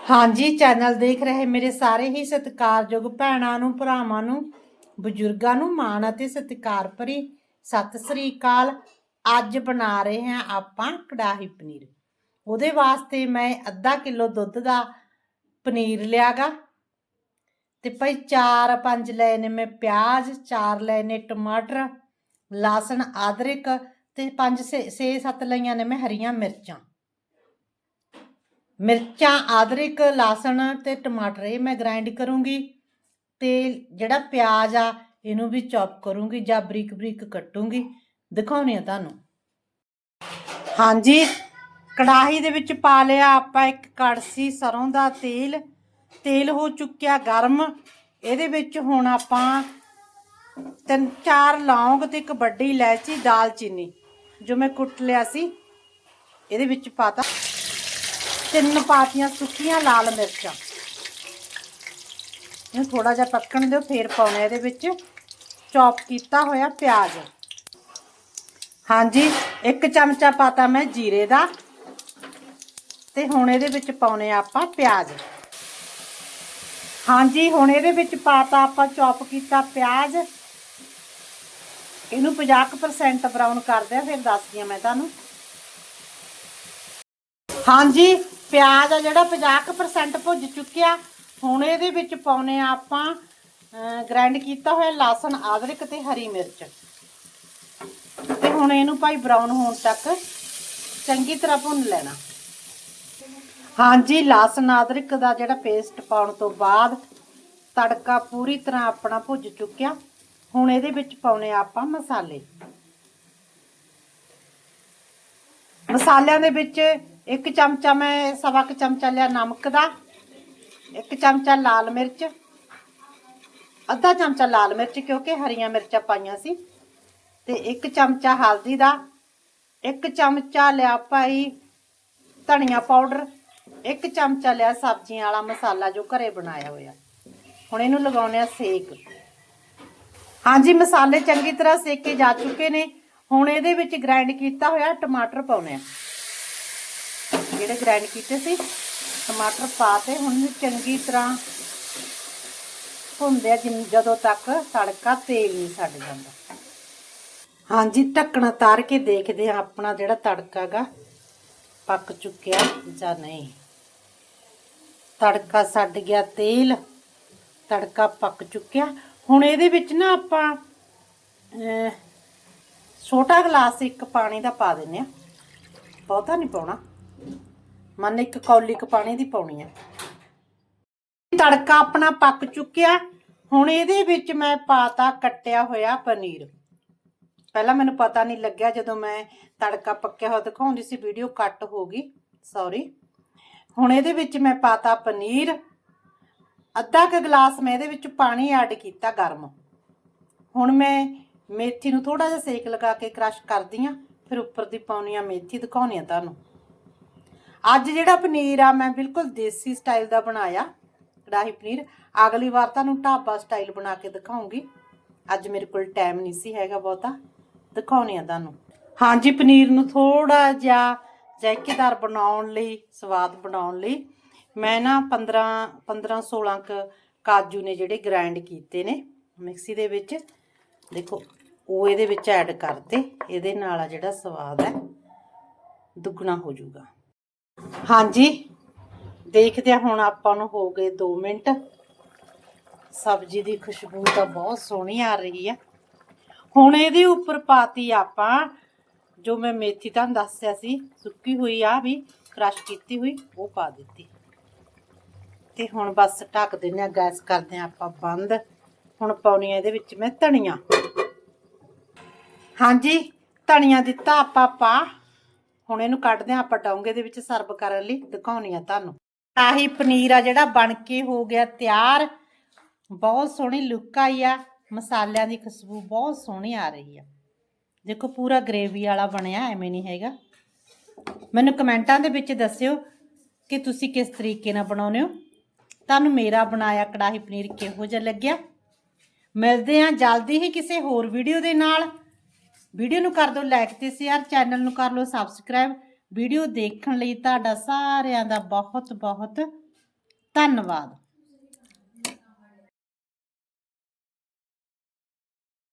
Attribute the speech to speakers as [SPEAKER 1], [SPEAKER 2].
[SPEAKER 1] ਹਾਂਜੀ, ਚੈਨਲ ਦੇਖ ਰਹੇ ਮੇਰੇ ਸਾਰੇ ਹੀ ਸਤਿਕਾਰਯੋਗ ਭੈਣਾਂ ਨੂੰ, ਭਰਾਵਾਂ ਨੂੰ, ਬਜ਼ੁਰਗਾਂ ਨੂੰ ਮਾਣ ਅਤੇ ਸਤਿਕਾਰ ਭਰੀ ਸਤਿ ਸ੍ਰੀ ਅਕਾਲ। ਅੱਜ ਬਣਾ ਰਹੇ ਹਾਂ ਆਪਾਂ ਕੜਾਹੀ ਪਨੀਰ। ਉਹਦੇ ਵਾਸਤੇ ਮੈਂ ਅੱਧਾ ਕਿਲੋ ਦੁੱਧ ਦਾ ਪਨੀਰ ਲਿਆਗਾ ਤੇ ਭਾਈ 4-5 ਲਏ ਨੇ ਮੈਂ ਪਿਆਜ਼ 4 ਲਏ ਨੇ ਟਮਾਟਰ, ਲਸਣ, ਅਦਰਕ ਤੇ 5 6-7 ਲਈਆਂ ਨੇ ਮੈਂ ਹਰੀਆਂ ਮਿਰਚਾਂ। ਮਿਰਚਾਂ ਅਦਰਕ ਲਸਣ ਤੇ ਟਮਾਟਰ ਇਹ ਮੈਂ ਗ੍ਰਾਈਂਡ ਕਰੂੰਗੀ ਤੇ ਜਿਹੜਾ ਪਿਆਜ਼ ਆ, ਇਹਨੂੰ ਵੀ ਚੌਪ ਕਰੂੰਗੀ ਜਾਂ ਬਰੀਕ ਬਰੀਕ ਕੱਟੂੰਗੀ। ਦਿਖਾਉਣੀ ਆ ਤੁਹਾਨੂੰ। ਹਾਂਜੀ, ਕੜਾਹੀ ਦੇ ਵਿੱਚ ਪਾ ਲਿਆ ਆਪਾਂ ਇੱਕ ਕੜਸੀ ਸਰੋਂ ਦਾ ਤੇਲ। ਤੇਲ ਹੋ ਚੁੱਕਿਆ ਗਰਮ। ਇਹਦੇ ਵਿੱਚ ਹੁਣ ਆਪਾਂ ਤਿੰਨ ਚਾਰ ਲੌਂਗ ਤੇ ਇੱਕ ਵੱਡੀ ਇਲਾਇਚੀ, ਦਾਲਚੀਨੀ, ਜੋ ਮੈਂ ਕੁੱਟ ਲਿਆ ਸੀ, ਇਹਦੇ ਵਿੱਚ ਪਾਤਾ ਤਿੰਨ ਪਾਤੀਆਂ ਸੁੱਕੀਆਂ ਲਾਲ ਮਿਰਚਾਂ। ਇਹਨੂੰ ਥੋੜਾ ਜਿਹਾ ਪੱਕਣ ਦਿਓ, ਫੇਰ ਪਾਉਣਾ ਇਹਦੇ ਵਿੱਚ। ਚੌਪ ਕੀਤਾ ਹੋਇਆ ਪਿਆਜ਼। ਹਾਂਜੀ, ਇੱਕ ਚਮਚਾ ਪਾਤਾ ਮੈਂ ਜੀਰੇ ਦਾ। ਤੇ ਹੁਣ ਇਹਦੇ ਵਿੱਚ ਪਾਉਣੇ ਆਪਾਂ ਪਿਆਜ਼। ਹਾਂਜੀ, ਹੁਣ ਇਹਦੇ ਵਿੱਚ ਪਾਤਾ ਆਪਾਂ ਚੌਪ ਕੀਤਾ ਪਿਆਜ਼। ਇਹਨੂੰ 50% ਬਰਾਊਨ ਕਰਦੇ ਆ ਫਿਰ ਦੱਸਦੀ ਆ ਮੈਂ ਤੁਹਾਨੂੰ। ਹਾਂਜੀ ਪਿਆਜ਼ ਆ ਜਿਹੜਾ 50% ਭੁੱਜ ਚੁੱਕਿਆ। ਹੁਣ ਇਹਦੇ ਵਿੱਚ ਪਾਉਨੇ ਆ ਆਪਾਂ ਗ੍ਰਾਈਂਡ ਕੀਤਾ ਹੋਇਆ ਲਸਣ, ਅਦਰਕ ਤੇ ਹਰੀ ਮਿਰਚ। ਤੇ ਹੁਣ ਇਹਨੂੰ ਭਾਈ ਬਰਾਊਨ ਹੋਣ ਤੱਕ ਚੰਗੀ ਤਰ੍ਹਾਂ ਭੁੰਨ ਲੈਣਾ। ਹਾਂਜੀ, ਲਸਣ ਆਦਰਕ ਦਾ ਜਿਹੜਾ ਪੇਸਟ ਪਾਉਣ ਤੋਂ ਬਾਅਦ ਤੜਕਾ ਪੂਰੀ ਤਰ੍ਹਾਂ ਆਪਣਾ ਭੁੱਜ ਚੁੱਕਿਆ। ਹੁਣ ਇਹਦੇ ਵਿੱਚ ਪਾਉਨੇ ਆਪਾਂ ਮਸਾਲੇ। ਮਸਾਲਿਆਂ ਦੇ ਵਿੱਚ ਇੱਕ ਚਮਚਾ ਮੈਂ ਸਵਾ ਕੁ ਚਮਚਾ ਲਿਆ ਨਮਕ ਦਾ, ਇੱਕ ਚਮਚਾ ਲਾਲ ਮਿਰਚ, ਅੱਧਾ ਚਮਚਾ ਲਾਲ ਮਿਰਚ ਕਿਉਂਕਿ ਹਰੀਆਂ ਮਿਰਚਾਂ ਪਾਈਆਂ ਸੀ, ਤੇ ਇੱਕ ਚਮਚਾ ਹਲਦੀ ਦਾ, ਇੱਕ ਚਮਚਾ ਲਿਆ ਭਾਈ ਧਨੀਆ ਪਾਊਡਰ, ਇੱਕ ਚਮਚਾ ਲਿਆ ਸਬਜ਼ੀਆਂ ਵਾਲਾ ਮਸਾਲਾ ਜੋ ਘਰੇ ਬਣਾਇਆ ਹੋਇਆ। ਹੁਣ ਇਹਨੂੰ ਲਗਾਉਣੇ ਆ ਸੇਕ। ਹਾਂਜੀ, ਮਸਾਲੇ ਚੰਗੀ ਤਰ੍ਹਾਂ ਸੇਕੇ ਜਾ ਚੁੱਕੇ ਨੇ। ਹੁਣ ਇਹਦੇ ਵਿੱਚ ਗ੍ਰਾਈਂਡ ਕੀਤਾ ਹੋਇਆ ਟਮਾਟਰ ਪਾਉਣੇ ਆ ਜਿਹੜੇ ਗ੍ਰਾਈਂਡ ਕੀਤੇ ਸੀ ਟਮਾਟਰ ਪਾ ਕੇ ਹੁਣ ਚੰਗੀ ਤਰ੍ਹਾਂ ਭੁੰਨਦੇ ਆ ਜਿੰਨ- ਜਦੋਂ ਤੱਕ ਤੜਕਾ ਤੇਲ ਨਹੀਂ ਛੱਡ ਜਾਂਦਾ। ਹਾਂਜੀ ਢੱਕਣਾ ਤਾਰ ਕੇ ਦੇਖਦੇ ਆ ਆਪਣਾ ਜਿਹੜਾ ਤੜਕਾ ਗਾ ਪੱਕ ਚੁੱਕਿਆ ਜਾਂ ਨਹੀਂ। ਤੜਕਾ ਛੱਡ ਗਿਆ ਤੇਲ ਤੜਕਾ ਪੱਕ ਚੁੱਕਿਆ। ਹੁਣ ਇਹਦੇ ਵਿੱਚ ਨਾ ਆਪਾਂ ਅਹ, ਛੋਟਾ ਗਲਾਸ ਇੱਕ ਪਾਣੀ ਦਾ ਪਾ ਦਿੰਨੇ ਆ ਬਹੁਤਾ ਨਹੀਂ ਪਾਉਣਾ। ਮੰਨ ਇੱਕ ਕੌਲੀ ਕ ਪਾਣੀ ਦੀ ਪਾਉਣੀ ਆ। ਤੜਕਾ ਆਪਣਾ ਪੱਕ ਚੁੱਕਿਆ। ਹੁਣ ਇਹਦੇ ਵਿੱਚ ਮੈਂ ਪਾਤਾ ਕੱਟਿਆ ਹੋਇਆ ਪਨੀਰ। ਪਹਿਲਾਂ ਮੈਨੂੰ ਪਤਾ ਨਹੀਂ ਲੱਗਿਆ ਜਦੋਂ ਮੈਂ ਤੜਕਾ ਪੱਕਿਆ ਹੋਇਆ ਦਿਖਾਉਂਦੀ ਸੀ, ਵੀਡੀਓ ਕੱਟ ਹੋ ਗਈ। ਸੌਰੀ ਹੁਣ ਇਹਦੇ ਵਿੱਚ ਮੈਂ ਪਾਤਾ ਪਨੀਰ। ਅੱਧਾ ਕ ਗਲਾਸ ਮੈਂ ਇਹਦੇ ਵਿੱਚ ਪਾਣੀ ਐਡ ਕੀਤਾ ਗਰਮ। ਹੁਣ ਮੈਂ ਮੇਥੀ ਨੂੰ ਥੋੜਾ ਜਿਹਾ ਸੇਕ ਲਗਾ ਕੇ ਕ੍ਰਸ਼ ਕਰਦੀ ਆ ਫਿਰ ਉੱਪਰ ਦੀ ਪਾਉਣੀ ਆ ਮੇਥੀ ਦਿਖਾਉਣੀ ਆ ਤੁਹਾਨੂੰ। ਅੱਜ ਜਿਹੜਾ ਪਨੀਰ ਆ, ਮੈਂ ਬਿਲਕੁਲ ਦੇਸੀ ਸਟਾਈਲ ਦਾ ਬਣਾਇਆ, ਕੜਾਹੀ ਪਨੀਰ। ਅਗਲੀ ਵਾਰ ਤੁਹਾਨੂੰ ਢਾਬਾ ਸਟਾਈਲ ਬਣਾ ਕੇ ਦਿਖਾਉਂਗੀ। ਅੱਜ ਮੇਰੇ ਕੋਲ ਟਾਈਮ ਨਹੀਂ ਸੀ ਹੈਗਾ ਬਹੁਤਾ। ਦਿਖਾਉਣੀ ਆ ਤੁਹਾਨੂੰ। ਹਾਂਜੀ, ਪਨੀਰ ਨੂੰ ਥੋੜਾ ਜਿਹਾ ਜ਼ਾਇਕੇਦਾਰ ਬਣਾਉਣ ਲਈ, ਸਵਾਦ ਬਣਾਉਣ ਲਈ, ਮੈਂ ਨਾ 15 15 16 ਕ ਕਾਜੂ ਨੇ ਜਿਹੜੇ ਗ੍ਰਾਈਂਡ ਕੀਤੇ ਨੇ ਮਿਕਸੀ ਦੇ ਵਿੱਚ। ਦੇਖੋ, ਉਹ ਇਹਦੇ ਵਿੱਚ ਐਡ ਕਰਤੇ ਇਹਦੇ ਨਾਲ ਆ ਜਿਹੜਾ ਸਵਾਦ ਹੈ, ਦੁੱਗਣਾ ਹੋ ਜਾਊਗਾ। ਹਾਂਜੀ। ਦੇਖਦੇ ਆ ਹੁਣ ਆਪਾਂ ਨੂੰ ਹੋ ਗਏ 2 ਮਿੰਟ। ਸਬਜ਼ੀ ਦੀ ਖੁਸ਼ਬੂ ਤਾਂ ਬਹੁਤ ਸੋਹਣੀ ਆ ਰਹੀ ਆ। ਹੁਣ ਇਹਦੇ ਉੱਪਰ ਪਾਤੀ ਆਪਾਂ ਜੋ ਮੈਂ ਮੇਥੀ ਤੁਹਾਨੂੰ ਦੱਸਿਆ ਸੀ, ਸੁੱਕੀ ਹੋਈ ਆ ਵੀ ਕ੍ਰਸ਼ ਕੀਤੀ ਹੋਈ, ਉਹ ਪਾ ਦਿੱਤੀ। ਤੇ ਹੁਣ ਬਸ ਢੱਕ ਦਿੰਨੇ ਆ, ਗੈਸ ਕਰਦੇ ਆ ਆਪਾਂ ਬੰਦ। ਹੁਣ ਪਾਉਣੀ ਆ ਇਹਦੇ ਵਿੱਚ ਮੈਂ ਧਨੀਆ। ਹਾਂਜੀ, ਧਨੀਆ ਦਿੱਤਾ ਆਪਾਂ ਪਾ। ਹੁਣ ਇਹਨੂੰ ਕੱਢਦੇ ਆ ਆਪਾਂ ਡੋਂਗੇ ਦੇ ਵਿੱਚ ਸਰਵ ਕਰਨ ਲਈ, ਦਿਖਾਉਣੀ ਆ ਤੁਹਾਨੂੰ। ਆਹੀ ਪਨੀਰ ਆ ਜਿਹੜਾ ਬਣ ਕੇ ਹੋ ਗਿਆ ਤਿਆਰ। ਬਹੁਤ ਸੋਹਣੀ ਲੁੱਕ ਆਈ ਆ। ਮਸਾਲਿਆਂ ਦੀ ਖੁਸ਼ਬੂ ਬਹੁਤ ਸੋਹਣੀ ਆ ਰਹੀ ਆ। ਦੇਖੋ ਪੂਰਾ ਗ੍ਰੇਵੀ ਵਾਲਾ ਬਣਿਆ, ਐਵੇਂ ਨਹੀਂ ਹੈਗਾ। ਮੈਨੂੰ ਕਮੈਂਟਾਂ ਦੇ ਵਿੱਚ ਦੱਸਿਓ ਕਿ ਤੁਸੀਂ ਕਿਸ ਤਰੀਕੇ ਨਾਲ ਬਣਾਉਂਦੇ ਹੋ। ਤੁਹਾਨੂੰ ਮੇਰਾ ਬਣਾਇਆ ਕੜਾਹੀ ਪਨੀਰ ਕਿਹੋ ਜਿਹਾ ਲੱਗਿਆ? ਮਿਲਦੇ ਹਾਂ ਜਲਦੀ ਹੀ ਕਿਸੇ ਹੋਰ ਵੀਡੀਓ ਦੇ ਨਾਲ। ਵੀਡੀਓ ਨੂੰ ਕਰ ਦਿਓ ਲਾਈਕ ਤੇ ਸ਼ੇਅਰ ਚੈਨਲ ਨੂੰ ਕਰ ਲਓ ਸਬਸਕ੍ਰਾਈਬ ਵੀਡੀਓ ਦੇਖਣ ਲਈ ਤੁਹਾਡਾ ਸਾਰਿਆਂ ਦਾ ਬਹੁਤ ਬਹੁਤ ਧੰਨਵਾਦ।